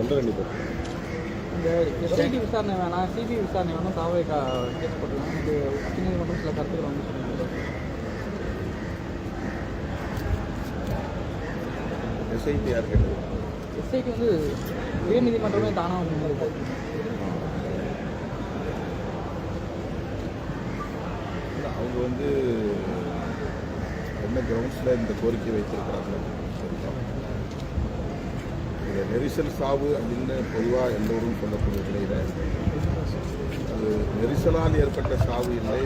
தொண்டரணி பற்றி இந்த எஸ்ஐடி விசாரணை வேணாம் சிபிஐ விசாரணை வேணும் தாவே கேஸ் போட்டுருக்காங்க இது உச்சநீதிமன்றம் சில கருத்துக்கள் வந்து சொல்லியிருக்காங்க எஸ்ஐடி யார் கேட்டது? எஸ்ஐடி வந்து உயர்நீதிமன்றமே தானாக இல்ல, அவங்க வந்து என்ன கிரவுண்ட்ஸில் இந்த கோரிக்கை வைத்திருக்கிறாங்க? நெரிசல் சாவு அப்படின்னு பொதுவாக எல்லோரும் சொல்லக்கூடிய நிலையில் அது நெரிசலால் ஏற்பட்ட சாவு இல்லை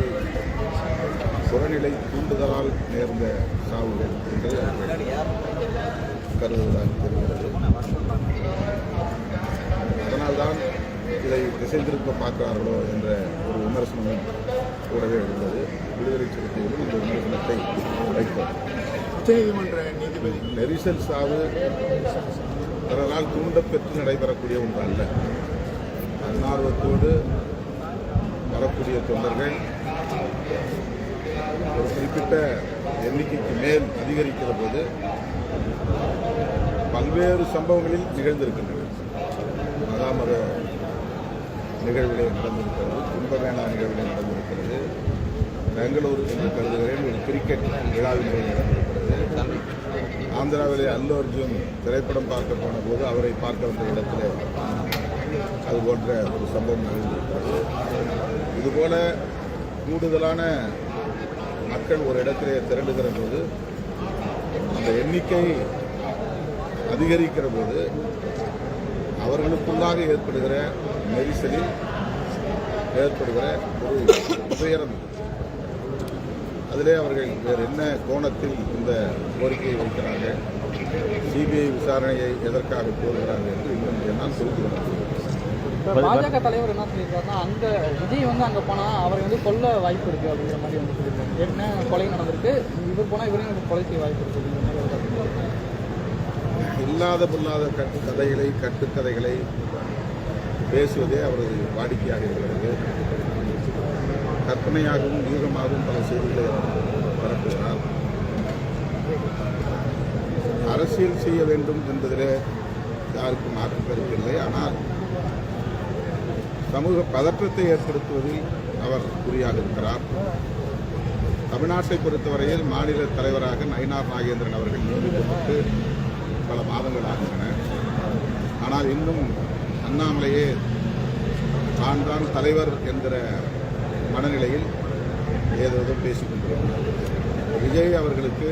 புறநிலை தூண்டுதலால் நேர்ந்த சாவுகள் என்று கருதுவதாக தெரிகிறது. அதனால்தான் இதை திசை திருப்ப பார்க்கிறார்களோ என்ற ஒரு விமர்சனமும் கூடவே உள்ளது விடுதலை சிறுத்தைகளும் இந்த விமர்சனத்தை வைத்தோம் நீதிபதி நெரிசல் சாவு பிறரால் தூண்டப்பெற்று நடைபெறக்கூடிய ஒன்று அல்ல தன்னார்வத்தோடு வரக்கூடிய தொண்டர்கள் ஒரு குறிப்பிட்ட எண்ணிக்கைக்கு மேல் அதிகரிக்கிற போது பல்வேறு சம்பவங்களில் நிகழ்ந்திருக்கின்றன. மதாமத நிகழ்விலே நடந்திருக்கிறது கும்பமேளா நிகழ்விலே நடந்திருக்கிறது. பெங்களூர் என்று கருதுகிறேன் ஒரு கிரிக்கெட் விழாவிலே நடந்திருக்கிறது. ஆந்திராவிலே அல்லு அர்ஜுன் திரைப்படம் பார்க்க போன போது அவரை பார்க்க வந்த இடத்திலே அது போன்ற ஒரு சம்பவம் நடந்திருக்கிறது. இதுபோல கூடுதலான மக்கள் ஒரு இடத்திலே திரண்டுகிற போது அந்த எண்ணிக்கை அதிகரிக்கிற போது அவர்களுக்குள்ளாக ஏற்படுகிற நெரிசலில் ஏற்படுகிற ஒரு துயரம் அதிலே அவர்கள் வேறு என்ன கோணத்தில் இந்த கோரிக்கையை வைக்கிறார்கள் சிபிஐ விசாரணையை எதற்காக கோருகிறார்கள் என்று இன்னும் என்னால். இப்போ பாஜக தலைவர் என்ன சொல்லியிருக்காருன்னா அங்கே விஜய் வந்து அங்கே போனால் அவரை வந்து கொல்ல வாய்ப்பு இருக்குது அப்படிங்கிற மாதிரி வந்து சொல்லியிருக்காரு ஏற்கனவே கொலை நடந்திருக்கு இவர் போனால் இவரையும் கொலை செய்ய வாய்ப்பு இருக்குது. இல்லாத பொல்லாத கட்டு கதைகளை கட்டுக்கதைகளை பேசுவதே அவரது வாடிக்கையாக இருக்கிறது கற்பனையாகவும் யூகமாகவும் பல செய்திகளை பரப்புகிறார் அரசியல் செய்ய வேண்டும் என்பதிலே யாருக்கும் மாற்று கருத்தில்லை ஆனால் சமூக பதற்றத்தை ஏற்படுத்துவதில் அவர் குறியாக இருக்கிறார் தமிழ்நாட்டை பொறுத்தவரையில் மாநில தலைவராக நயினார் நாகேந்திரன் அவர்கள் நியமிக்கப்பட்டு பல மாதங்கள் ஆகின்றன. ஆனால் இன்னும் அண்ணாமலையே தான் தான் தலைவர் என்கிற மனநிலையில் ஏதோ பேசிக் கொண்டிருக்கிறார். விஜய் அவர்களுக்கு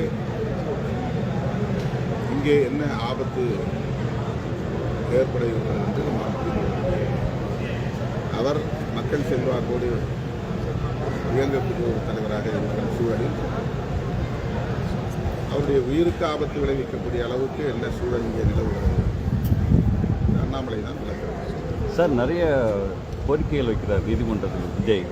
இங்கே என்ன ஆபத்து ஏற்பட இருக்கிறது என்று அவர் மக்கள் செல்வாக்கோடு இயங்கக்கூடிய ஒரு தலைவராக இருக்கிற சூழலில். அவருடைய உயிருக்கு ஆபத்து விளைவிக்கக்கூடிய அளவுக்கு என்ன சூழல் இங்கே நிலவுகிறது? அண்ணாமலை தான் விளக்கிறார். சார் நிறைய கோரிக்கைகள் வைக்கிறார் நீதிமன்றத்தில் விஜய்.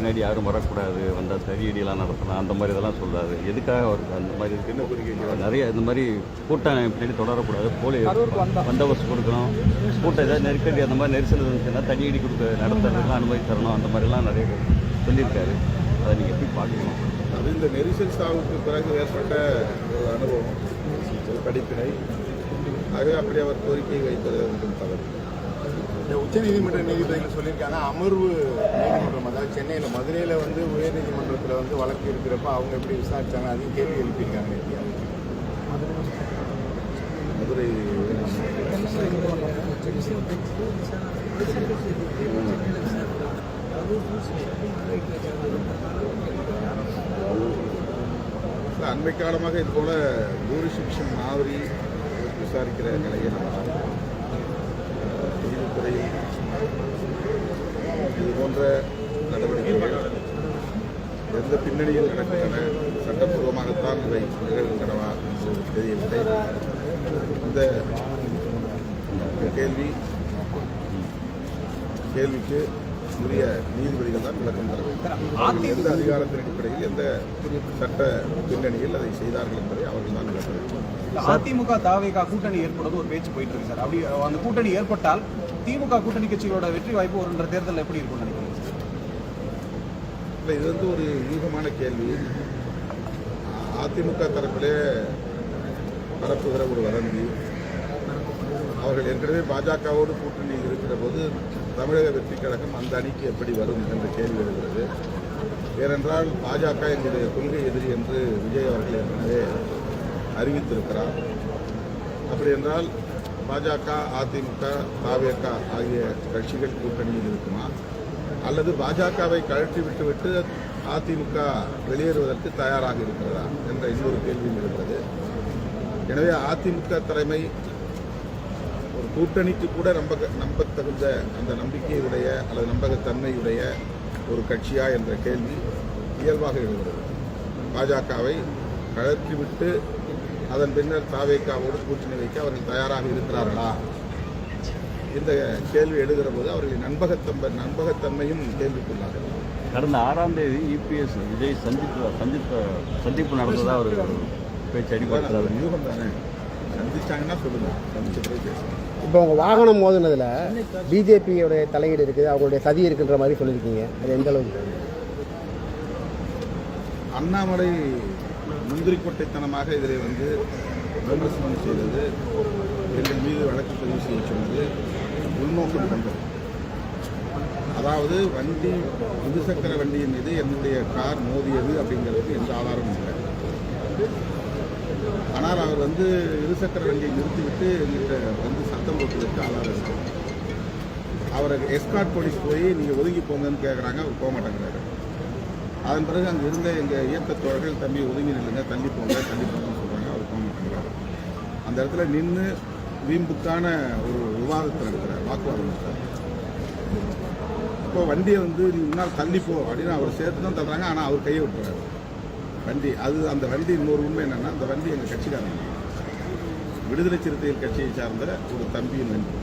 பின்னாடி யாரும் வரக்கூடாது வந்தால் தடியடியெல்லாம் நடத்தலாம் அந்த மாதிரி இதெல்லாம் சொல்றாரு. எதுக்காக அவருக்கு அந்த மாதிரி இருக்கு? என்ன கோரிக்கை நிறைய இந்த மாதிரி கூட்டம் பின்னாடி தொடரக்கூடாது. போலி. பந்தோபஸ்து கொடுக்கணும். கூட்டம் ஏதாவது நெருக்கடி அந்த மாதிரி நெரிசல் இருந்துச்சுன்னா தடியடி கொடுக்க நடத்துறதுக்கெல்லாம் அனுமதி தரணும். அந்த மாதிரிலாம் நிறைய சொல்லியிருக்காரு. அதை நீங்கள் எப்படி பார்க்கணும்? அது இந்த நெரிசல் சாவுக்கு பிறகு ஏற்பட்ட ஒரு அனுபவம் படிப்பினை. ஆகவே அப்படி அவர் கோரிக்கை வைப்பது தவறு இந்த உச்சநீதிமன்ற நீதிபதிகள் சொல்லியிருக்காங்க. அமர்வு நீதிமன்றம் அதாவது சென்னையில் மதுரையில் வந்து உயர்நீதிமன்றத்தில் வந்து வழக்கு இருக்கிறப்ப அவங்க எப்படி விசாரித்தாங்க அதையும் கேள்வி எழுப்பியிருக்காங்க மதுரை அண்மை காலமாக இது போல ஜூரிசிக்ஷன் மாதிரி விசாரிக்கிற நிலையை நம்ம பார்க்கிறோம். இது போன்ற நடவடிக்கைகள் எந்த பின்னணியில் நடக்கின்றன சட்டப்பூர்வமாகத்தான் இவை நிகழ்கின்றனவா என்று தெரியவில்லை இந்த கேள்வி கேள்விக்கு உரிய நீதிபதிகள் தான் விளக்கம் தர வேண்டும். எந்த அதிகாரத்தின் அடிப்படையில் எந்த சட்ட பின்னணியில் அதை செய்தார்கள் என்பதை அவர்கள் தான் விளக்க வேண்டும். இல்ல, அதிமுக தாவேகா கூட்டணி ஏற்படுறது ஒரு பேச்சு போயிட்டு இருக்கு சார். அப்படி அந்த கூட்டணி ஏற்பட்டால் திமுக கூட்டணி கட்சிகளோட வெற்றி வாய்ப்பு வருன்ற தேர்தல் எப்படி இருக்கும்னு நினைக்கிறீங்க சார்? இல்லை இது வந்து ஒரு யூகமான கேள்வி. அதிமுக தரப்பிலே பரப்புகிற ஒரு வதந்தி. அவர்கள் ஏற்கனவே பாஜகவோடு கூட்டணி இருக்கிற போது தமிழக வெற்றி கழகம் அந்த அணிக்கு எப்படி வரும் என்ற கேள்வி எழுகிறது. ஏனென்றால் பாஜக எங்களுடைய கொள்கை எதிரி என்று விஜய் அவர்கள் ஏற்கனவே அறிவித்திருக்கிறார். அப்படி என்றால் பாஜக அதிமுக தாவேக ஆகிய கட்சிகள் கூட்டணியில் இருக்குமா? அல்லது பாஜகவை கழற்றி விட்டுவிட்டு அதிமுக வெளியேறுவதற்கு தயாராக இருக்கிறதா? என்ற இன்னொரு கேள்வியும் இருக்கிறது எனவே அதிமுக தலைமை ஒரு கூட்டணிக்கு கூட நம்ப நம்பத்தகுந்த அந்த நம்பிக்கையுடைய அல்லது நம்பகத்தன்மையுடைய ஒரு கட்சியா என்ற கேள்வி இயல்பாக எழுகிறது. பாஜகவை கழற்றிவிட்டு அதன் பின்னர் தாவேக்காவோடு கூட்டணி வைக்க அவர்கள் தயாராக இருக்கிறார்களா? இந்த கேள்வி எழுகிற போது அவர்களின் நண்பகத்தன்மை நண்பகத்தன்மையும் கேள்விக்குள்ளாகிறது. கடந்த ஆறாம் தேதி இபிஎஸ் விஜய் சந்திப்பு சந்திப்பு சந்திப்பு நடந்ததா ஒரு பேச்சு ஒரு யூகம் தானே சந்திச்சாங்கன்னா சொல்லுங்க. சந்திச்ச பிறகு பேசலாம் இப்போ உங்க வாகனம் மோதினதுல பிஜேபியோட தலையீடு இருக்குது அவங்களுடைய சதி இருக்குன்ற மாதிரி சொல்லியிருக்கீங்க. அது எந்த அளவுக்கு? அண்ணாமலை முந்திரி கொட்டைத்தனமாக இதில் வந்து விமர்சனம் செய்தது எங்கள் மீது வழக்கு பதிவு செய்ய சொன்னது உள்நோக்கம் கொண்டது. அதாவது வண்டி இருசக்கர வண்டியின் மீது என்னுடைய கார் மோதியது அப்படிங்கிறதுக்கு எந்த ஆதாரமும் இல்லை. ஆனால் அவர் வந்து இருசக்கர வண்டியை நிறுத்திவிட்டு எங்கிட்ட வந்து சத்தம் போட்டுவிட்டு ஆதாரம் அவரை எஸ்கார்ட் போலீஸ் போய் நீங்கள் ஒதுங்கி போங்கன்னு கேட்குறாங்க அவர் போக மாட்டேங்கிறாரு. அதன் பிறகு அங்கே இருந்த எங்கள் இயக்க தோழர்கள் தம்பி ஒதுங்கி நில்லுங்க தள்ளி போங்க தள்ளி போங்கன்னு சொல்கிறாங்க அவர் போக மாட்டேங்கிறாரு. அந்த இடத்துல நின்று வீம்புக்கான ஒரு விவாதத்தை நடக்கிறார் வாக்குவாதம் நடத்துறாரு. இப்போ வண்டியை வந்து நீ முன்னால் தள்ளிப்போ அப்படின்னு அவர் சேர்த்து தான் தள்ளுறாங்க ஆனால் அவர் கையை விட்டுறாரு. வண்டி அது அந்த வண்டி இன்னொரு உண்மை என்னன்னா அந்த வண்டி எங்கள் கட்சிக்காரங்க. விடுதலை சிறுத்தைகள் கட்சியை சார்ந்த ஒரு தம்பியின் வண்டி.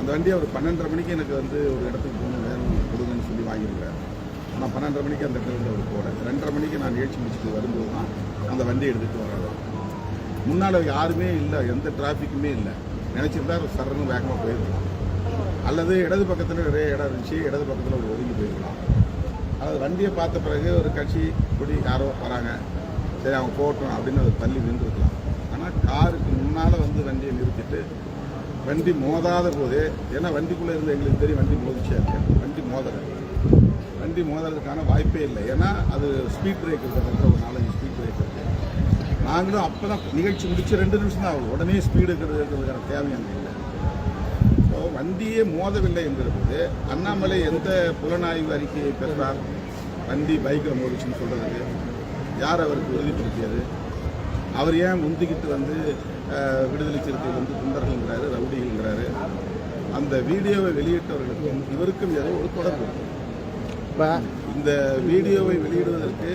அந்த வண்டி அவர் பன்னெண்டரை மணிக்கு எனக்கு வந்து ஒரு இடத்துக்கு போகணும் வேணும் கொடுங்கன்னு சொல்லி வாங்கியிருக்காரு ஆனால் பன்னெண்டரை மணிக்கு அந்த இடத்துல இருந்து அவர் போட ரெண்டரை மணிக்கு நான் நிகழ்ச்சி முடிச்சுட்டு வரும்போது தான் அந்த வண்டியை எடுத்துகிட்டு வரலாம் முன்னால் யாருமே இல்லை எந்த டிராஃபிக்குமே இல்லை. நினச்சிருந்தா சரணும் வேகமாக போயிருக்கலாம். அல்லது இடது பக்கத்தில் நிறைய இடம் இருந்துச்சு இடது பக்கத்தில் ஒரு ஒதுங்கி போயிருக்கலாம். அதாவது வண்டியை பார்த்த பிறகு ஒரு கட்சி இப்படி யாரோ வராங்க. சரி அவங்க போகட்டும் அப்படின்னு அதை தள்ளி நின்றுருக்கலாம். ஆனால் காருக்கு முன்னால் வந்து வண்டியை நிறுத்திட்டு வண்டி மோதாத போதே ஏன்னா வண்டிக்குள்ளே இருந்து எங்களுக்கு தெரியும் வண்டி மோதிச்சே இருக்கு. வண்டி மோதலை. வண்டி மோதுறதுக்கான வாய்ப்பே இல்லை. ஏன்னா அது ஸ்பீட் பிரேக் இருக்கிற ஒரு நாலஞ்சு ஸ்பீட் பிரேக் இருக்குது நாங்களும் அப்போ தான் நிகழ்ச்சி முடிச்சு ரெண்டு நிமிஷம் தான் ஆகும் உடனே ஸ்பீடு இருக்கிறதுக்கான தேவை வண்டியே மோதவில்லை என்கிற போது அண்ணாமலை எந்த புலனாய்வு அறிக்கையை பெற்றார்? வண்டி பைக்கில் மோதிச்சுன்னு சொல்கிறதுக்கு யார் அவருக்கு உறுதிப்படுத்தியது? அவர் ஏன் முந்திக்கிட்டு வந்து விடுதலை சிறுத்தை வந்து குண்டர்கள்ங்கிறாரு ரவுடிகள்ங்கிறாரு? அந்த வீடியோவை வெளியிட்டவர்களுக்கும் இவருக்கும் ஏதோ ஒரு தொடர்பு இந்த வீடியோவை வெளியிடுவதற்கு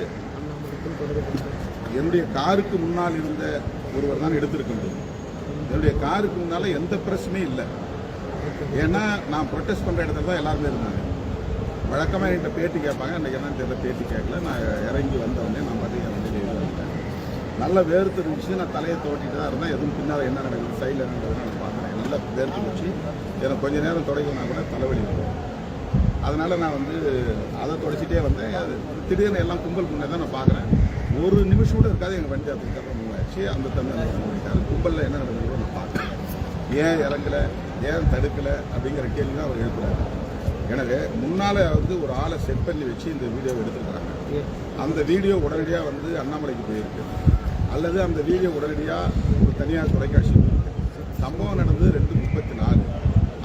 என்னுடைய காருக்கு முன்னால் இருந்த ஒருவர் தான் எடுத்திருக்க முடியும். என்னுடைய காருக்கு முன்னால் எந்த பிரச்சனையும் இல்லை. ஏன்னா நான் ப்ரொட்டஸ்ட் பண்ணுற இடத்துல தான் எல்லாருமே இருந்தாங்க. வழக்கமாக என்கிட்ட பேட்டி கேட்பாங்க. அன்றைக்கி என்னன்னு தெரியல பேட்டி கேட்கல. நான் இறங்கி வந்தவொடனே நான் பார்த்து இறங்கி வண்டியில் வந்துட்டேன். நல்ல வேர்த்து இருந்துச்சு. நான் தலையை தோட்டிட்டு தான் இருந்தேன். எதுவும் பின்னால் என்ன நடக்குது சைடில் என்னன்றதுன்னு நான் பார்க்குறேன் நல்லா வேர்த்து இருந்துச்சு. எனக்கு கொஞ்ச நேரம் தொடங்கினா கூட தலைவலி வரும். அதனால் நான் வந்து அதை தொடச்சிட்டே வந்தேன். அது திடீர்னு எல்லாம் கும்பல் முன்னே தான் நான் பார்க்குறேன். ஒரு நிமிஷம் கூட இருக்காது எங்கள் வண்டி அதுக்கப்புறம் மூவாயிடுச்சு அந்த தமிழ் கும்பலில் என்ன நடக்குதுன்னு நான் பார்க்குறேன் ஏன் இறங்கலை? ஏன் தடுக்கலை அப்படிங்கிற கேள்வி தான் அவர் எழுப்புறாரு. எனவே முன்னால் வந்து ஒரு ஆளை செட் பண்ணி வச்சு இந்த வீடியோவை எடுத்துருக்காங்க அந்த வீடியோ உடனடியாக வந்து அண்ணாமலைக்கு போயிருக்கு. அல்லது அந்த வீடியோ உடனடியாக ஒரு தனியார் தொலைக்காட்சி சம்பவம் நடந்தது ரெண்டு முப்பத்தி நாலு.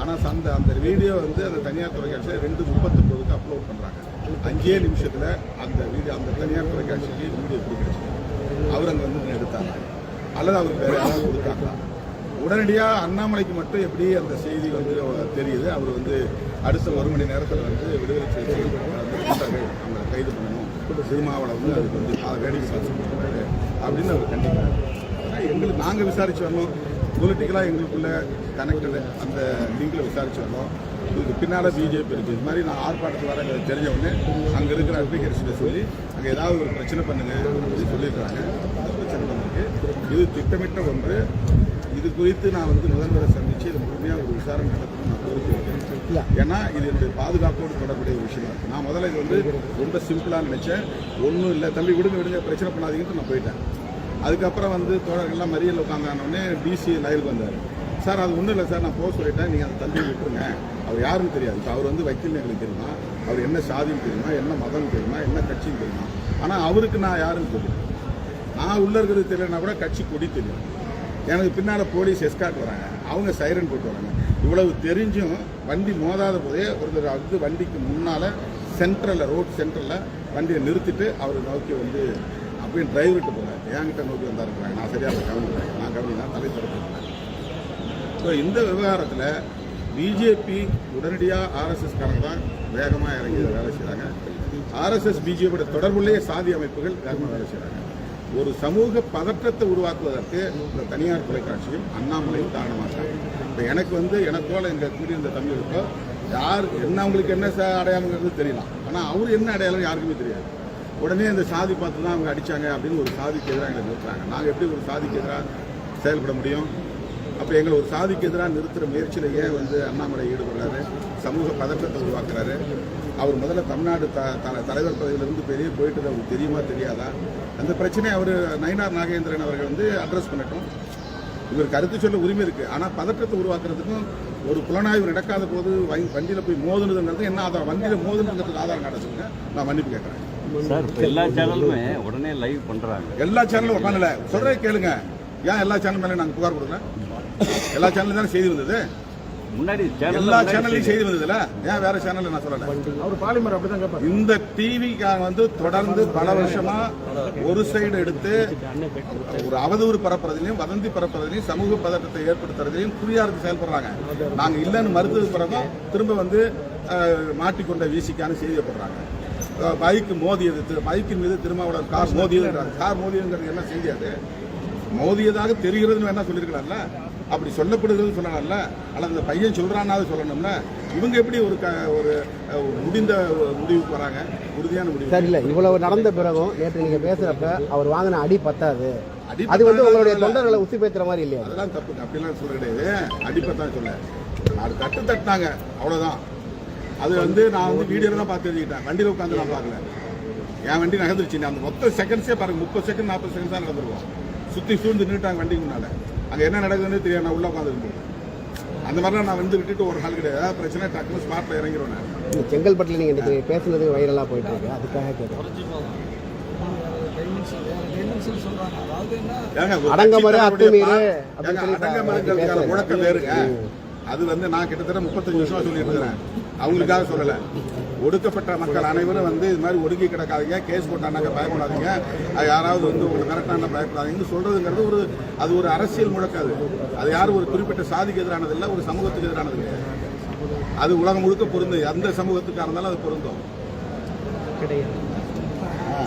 ஆனால் அந்த அந்த வீடியோ வந்து அந்த தனியார் தொலைக்காட்சியில் ரெண்டு முப்பத்தொம்போதுக்கு அப்லோட் பண்ணுறாங்க அஞ்சே நிமிஷத்தில் அந்த வீடியோ அந்த தனியார் தொலைக்காட்சிக்கு வீடியோ பிடிக்கிறது அவர் அங்கே வந்து எடுத்தாங்க அல்லது அவருக்கு வேறு யாராவது கொடுத்தாங்களா? உடனடியாக அண்ணாமலைக்கு மட்டும் எப்படி அந்த செய்தி வந்து தெரியுது? அவர் வந்து அடுத்த ஒரு மணி நேரத்தில் வந்து விடுதலை செய்தி அவங்களை கைது பண்ணணும். சினிமாவில் வந்து அதுக்கு வந்து அதை வேடிக்கை பார்த்து அப்படின்னு அவர் கண்டிப்பார் ஆனால் எங்களுக்கு நாங்கள் விசாரிச்சு வரணும். பொலிட்டிக்கலாக எங்களுக்குள்ள கனெக்டடு அந்த லிங்கில் விசாரிச்சு வரணும். இதுக்கு பின்னால் பிஜேபி இருக்குது இது மாதிரி நான் ஆர்ப்பாட்டத்தில் வர எங்களுக்கு தெரிஞ்ச உடனே அங்கே இருக்கிற அட்வொகேட்ஸ்கிட்ட சொல்லி அங்கே ஏதாவது ஒரு பிரச்சனை பண்ணுங்க அப்படின்னு சொல்லியிருக்காங்க. அந்த பிரச்சனை பண்ணிருக்கு இது திட்டமிட்ட ஒன்று. இது குறித்து நான் வந்து முதல்வரை சந்தித்து இது முழுமையாக ஒரு விசாரணை நடத்தணும் நான் கோரிக்கை வைக்கிறேன் ஏன்னா இது என்னுடைய பாதுகாப்போடு தொடர்புடைய விஷயம். நான் முதல்ல இது வந்து ரொம்ப சிம்பிளாக நினச்சேன். ஒன்றும் இல்லை. தம்பி விடுங்க விடுங்க பிரச்சனை பண்ணாதீங்கன்னு நான் போயிட்டேன். அதுக்கப்புறம் வந்து தோழர்கள்லாம் மறியல் உட்காந்தானோடனே டிசி லைவுக்கு வந்தார். சார் அது ஒன்றும் இல்லை சார் நான் போக சொல்லிட்டேன். நீங்கள் அந்த தள்ளி விட்டுருங்க. அவர் யாருன்னு தெரியாது. இப்போ அவர் வந்து வக்கீல் எங்களுக்கு தெரியுமா? அவர் என்ன சாதின்னு தெரியுமா? என்ன மதம் தெரியுமா? என்ன கட்சின்னு தெரியுமா? ஆனால் அவருக்கு நான் யாருன்னு தெரியும். நான் உள்ள இருக்கிறது தெரியலனா கூட கட்சி கொடி தெரியும். எனக்கு பின்னால் போலீஸ் எஸ்கார்ட் வராங்க. அவங்க சைரன் போட்டு வராங்க. இவ்வளவு தெரிஞ்சும் வண்டி மோதாத போதே ஒருத்தர் வந்து வண்டிக்கு முன்னால் சென்ட்ரலில் ரோட் சென்டரில் வண்டியை நிறுத்திட்டு அவர் நோக்கி வந்து அப்படியே டிரைவர்கிட்ட போகிறேன் என்கிட்ட நோக்கி வந்தாருக்கிறாங்க நான் சரியாக கவனிக்கிறேன் நான் கவனினா தலை திறக்கிறேன் ஸோ இந்த விவகாரத்தில் பிஜேபி உடனடியாக ஆர்எஸ்எஸ் காரங்க தான் வேகமாக இறங்கி வேலை செய்கிறாங்க ஆர்எஸ்எஸ் பிஜேபியோட தொடர்புள்ளே சாதி அமைப்புகள் வேகமாக வேலை செய்கிறாங்க ஒரு சமூக பதற்றத்தை உருவாக்குவதற்கு இந்த தனியார் தொலைக்காட்சியும் அண்ணாமலையும் காரணமாக இப்போ எனக்கு வந்து எனக்கோல எங்கள் கூடியிருந்த இந்த யார் என்ன அவங்களுக்கு என்ன அடையாளங்கிறது தெரியலாம் ஆனால் அவர் என்ன அடையாளம் யாருக்குமே தெரியாது. உடனே இந்த சாதி பார்த்து தான் அவங்க அடிச்சாங்க அப்படின்னு ஒரு சாதிக்கு எதிராக எங்களுக்கு நிறுத்துறாங்க. நாங்கள் எப்படி ஒரு சாதிக்கு எதிராக செயல்பட முடியும்? அப்போ எங்களை ஒரு சாதிக்கு எதிராக நிறுத்துற முயற்சியில் ஏன் வந்து அண்ணாமலை ஈடுபடுறாரு. சமூக பதற்றத்தை உருவாக்குறாரு. அவர் முதல்ல தமிழ்நாடு த தலைவர் பதவியிலிருந்து பெரிய போயிட்டு அவருக்கு தெரியுமா தெரியாதா? அந்த பிரச்சனையை அவர் நயினார் நாகேந்திரன் அவர்கள் வந்து அட்ரஸ் பண்ணட்டும். இவர் கருத்து சொல்ல உரிமை இருக்கு. ஆனால் பதற்றத்தை உருவாக்குறதுக்கும் ஒரு புலனாய்வு நடக்காத போது வண்டி- வண்டியில போய் மோதுனதுங்கிறது என்ன ஆதாரம்? வண்டியில மோதுனதுங்கிறதுக்கு ஆதாரம் காட்ட நான் மன்னிப்பு கேட்கறேன். எல்லா சேனலுமே உடனே லைவ் பண்ணுறாங்க எல்லா சேனலும் உட்காந்துல சொல்றே கேளுங்க. ஏன் எல்லா சேனல் மேலே நாங்கள் புகார் கொடுக்கல? எல்லா சேனலும் தானே செய்தி வந்தது? முன்னாடி எல்லா சேனல் சேனல்லையும் செய்தி வந்ததுல? ஏன் வேற சேனல்ல நான் சொல்லல? அவர் பாலிமர் அப்படிதான் கேட்பாரு இந்த டிவிக்காக வந்து தொடர்ந்து பல வருஷமா ஒரு சைடு எடுத்து ஒரு அவதூறு பரப்புறதுலையும் வதந்தி பரப்புறதுலையும் சமூக பதற்றத்தை ஏற்படுத்துறதுலையும் குறியாருக்கு செயல்படுறாங்க. நாங்க இல்லைன்னு மறுத்தது பிறகும் திரும்ப வந்து மாட்டிக்கொண்ட வீசிக்கான செய்தியை போடுறாங்க. பைக் மோதியது பைக்கின் மீது திருமாவளவன் கார் மோதியதுன்றாங்க. கார் மோதியதுங்கிறது என்ன செய்தி அது? மோதியதாக தெரிகிறதுன்னு வேணா சொல்லியிருக்கலாம்ல. அப்படி சொல்லப்படுகிறது சொல்லலாம்ல அல்லது அந்த பையன் சொல்றானாவது சொல்லணும்ல. இவங்க எப்படி ஒரு க ஒரு முடிந்த முடிவுக்கு வராங்க? உறுதியான முடிவு. சார் இல்லை இவ்வளவு நடந்த பிறகும் நேற்று நீங்கள் பேசுகிறப்ப அவர் வாங்கின அடி பத்தாது. அடி அது வந்து உங்களுடைய. தொண்டர்களை உசி பேத்துற மாதிரி இல்லையா? அதெல்லாம் தப்பு. அப்படிலாம் சொல்ல கிடையாது. அடிப்பத்தான் சொல்ல. நாலு தட்டு தட்டினாங்க. அவ்வளவுதான். அது வந்து நான் வந்து வீடியோல தான் பார்த்து எழுதிக்கிட்டேன். வண்டியில் உட்காந்து நான் பார்க்கல. என் வண்டி நகர்ந்துருச்சு. அந்த மொத்த செகண்ட்ஸே பாருங்க. முப்பது செகண்ட் நாற்பது செகண்ட் தான் நடந்துருவோம் சுற்றி சூழ்ந்து நின்றுட்டாங்க வண்டிக்கு முன்னால. அங்கே என்ன நடக்குதுன்னு தெரியாது. நான் உள்ள உட்காந்துருக்கேன் அந்த மாதிரிலாம் நான் வந்து விட்டுட்டு ஒரு நாள் கிடையாது. ஏதாவது பிரச்சனை டக்குனு ஸ்மார்ட்ல இறங்கிடுவேன் நான். செங்கல்பட்டில் நீங்கள் இன்னைக்கு பேசுனது வைரலாக போயிட்டு இருக்கு. அதுக்காக கேட்குறேன் வேறுங்க. அது வந்து நான் கிட்டத்தட்ட முப்பத்தஞ்சு வருஷமா சொல்லிட்டு இருக்கிறேன். அவங்களுக்காக சொல்லல. ஒடுக்கப்பட்ட மக்கள் அனைவரும் வந்து இது மாதிரி ஒடுங்கி கிடக்காதீங்க கேஸ் போட்டாங்க பயப்படாதீங்க. அது யாராவது வந்து உங்களுக்கு மிரட்டான பயப்படாதீங்கன்னு சொல்றதுங்கிறது ஒரு அது ஒரு அரசியல் முழக்காது அது. யாரும் ஒரு குறிப்பிட்ட சாதிக்கு எதிரானது இல்லை ஒரு சமூகத்துக்கு எதிரானது அது உலகம் முழுக்க பொருந்து எந்த சமூகத்துக்காக இருந்தாலும் அது பொருந்தும். ஆ.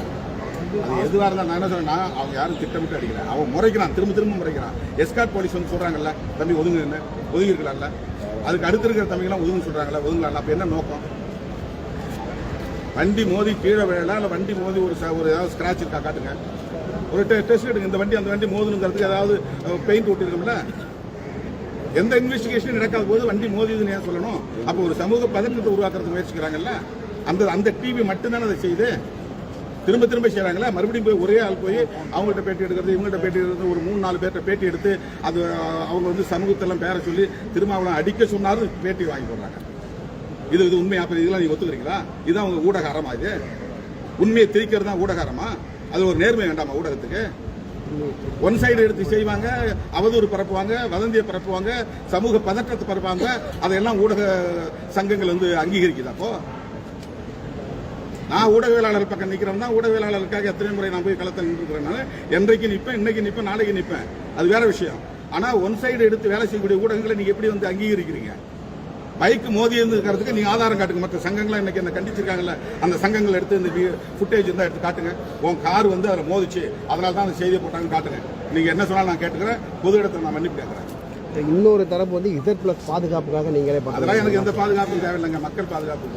அது எதுவாக இருந்தாலும் நான் என்ன சொல்றேன்னா அவங்க யாரும் திட்டமிட்டு அடிக்கிறேன் அவன் முறைக்கிறான் திரும்ப திரும்ப முறைக்கிறான். எஸ்கார்ட் போலீஸ் வந்து சொல்கிறாங்கல்ல தம்பி ஒதுங்க ஒதுங்கி இருக்கலாம்ல அதுக்கு அடுத்து இருக்கிற தம்பிங்களாம் ஒதுங்க சொல்கிறாங்கல்ல ஒதுங்கலாம்ல. அப்போ என்ன நோக்கம்? வண்டி மோதி கீழே விழலாம் இல்லை வண்டி மோதி ஒரு ஒரு ஏதாவது ஸ்கிராட்ச் இருக்கா? காட்டுங்க. ஒரு டெ டெஸ்ட் எடுங்க. இந்த வண்டி அந்த வண்டி மோதுனுங்கிறதுக்கு ஏதாவது பெயிண்ட் ஓட்டிருக்கோம்ல எந்த இன்வெஸ்டிகேஷனும் நடக்காத போது வண்டி மோதிதுன்னு ஏன் சொல்லணும்? அப்போ ஒரு சமூக பதற்றத்தை உருவாக்குறதுக்கு முயற்சிக்கிறாங்கல்ல? அந்த அந்த டிவி மட்டும்தானே அதை செய்யுது? திரும்ப திரும்ப செய்கிறாங்களா மறுபடியும் போய் ஒரே ஆள் போய் அவங்கள்ட்ட பேட்டி எடுக்கிறது இவங்கள்ட்ட பேட்டி எடுக்கிறது ஒரு மூணு நாலு பேர்கிட்ட பேட்டி எடுத்து அது அவங்க வந்து சமூகத்தெல்லாம் பேர சொல்லி திரும்ப அவளை அடிக்க சொன்னாலும் பேட்டி வாங்கி போடுறாங்க. இது இது உண்மை அப்போ இதெல்லாம் நீங்கள் ஒத்துக்கிறீங்களா? இதுதான் அவங்க ஊடகாரமா இது? உண்மையை திரிக்கிறது தான் ஊடகாரமா அது ஒரு நேர்மை வேண்டாமா ஊடகத்துக்கு? ஒன் சைடு எடுத்து செய்வாங்க அவதூறு பரப்புவாங்க வதந்தியை பரப்புவாங்க சமூக பதற்றத்தை பரப்புவாங்க அதையெல்லாம் ஊடக சங்கங்கள் வந்து அங்கீகரிக்குதா அப்போ? நான் ஊடகவியலாளர் பக்கம் நிற்கிறேன் தான் ஊடகவியலாளருக்காக எத்தனை முறை நான் போய் களத்தில் நின்றுக்கிறேன் என்றைக்கு நிற்பேன் இன்னைக்கு நிற்பேன் நாளைக்கு நிற்பேன் அது வேற விஷயம். ஆனால் ஒன் சைடு எடுத்து வேலை செய்யக்கூடிய ஊடகங்களை நீங்கள் எப்படி வந்து அங்கீகரிக்கிறீங்க? பைக் மோதி இருக்கிறதுக்கு நீங்க ஆதாரம் காட்டுங்க. மற்ற சங்கங்கள்லாம் இன்னைக்கு என்ன கண்டிச்சிருக்காங்கல்ல அந்த சங்கங்கள் எடுத்து இந்த ஃபுட்டேஜ் இருந்தால் எடுத்து காட்டுங்க. உன் கார் வந்து அதில் மோதிச்சு அதனால தான் அந்த செய்தியை போட்டாங்கன்னு காட்டுங்க. நீங்க என்ன சொன்னாலும் நான் கேட்டுக்கிறேன். பொது இடத்துல நான் மன்னிப்பு கேட்கறேன். இன்னொரு தரப்பு வந்து இசட் பிளஸ் பாதுகாப்புக்காக நீங்களே அதெல்லாம் பார்க்கலாம் எனக்கு எந்த பாதுகாப்பும் தேவையில்லைங்க. மக்கள் பாதுகாப்பு.